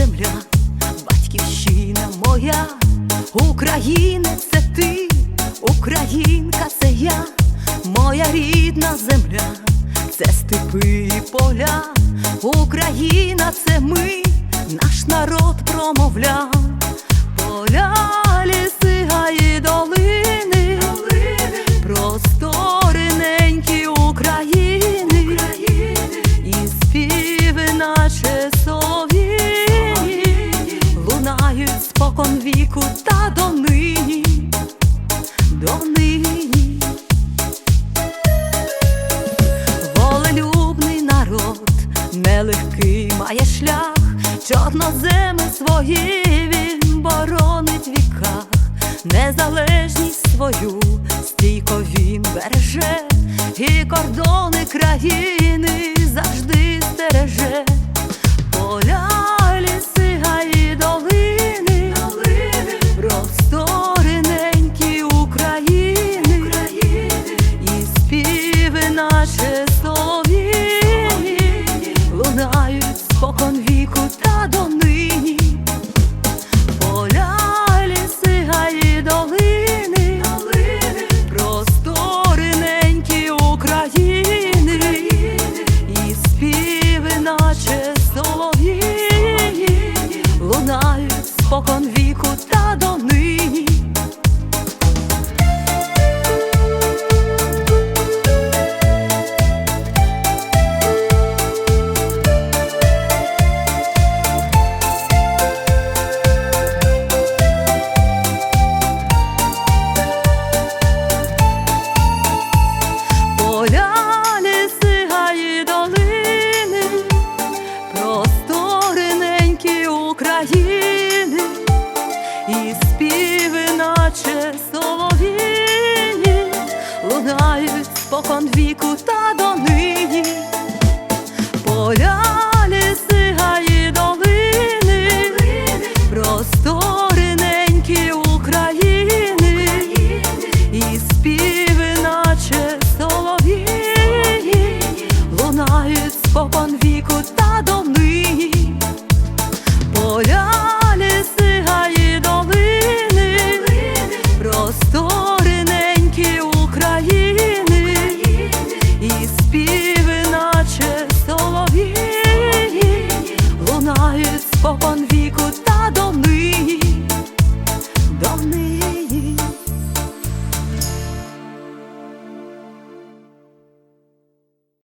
земля, батьківщина моя, Україна це ти, Українка, це я, моя рідна земля, це степи і поля, Україна, це ми, наш народ промовляв поля. Спокон віку та донині, донині. Волелюбний народ, нелегкий має шлях, чорноземи свої він боронить в віках, незалежність свою стійко він береже, і кордони країни наче солов'ї, лунають спокон віку та донині. Спокон віку та донині.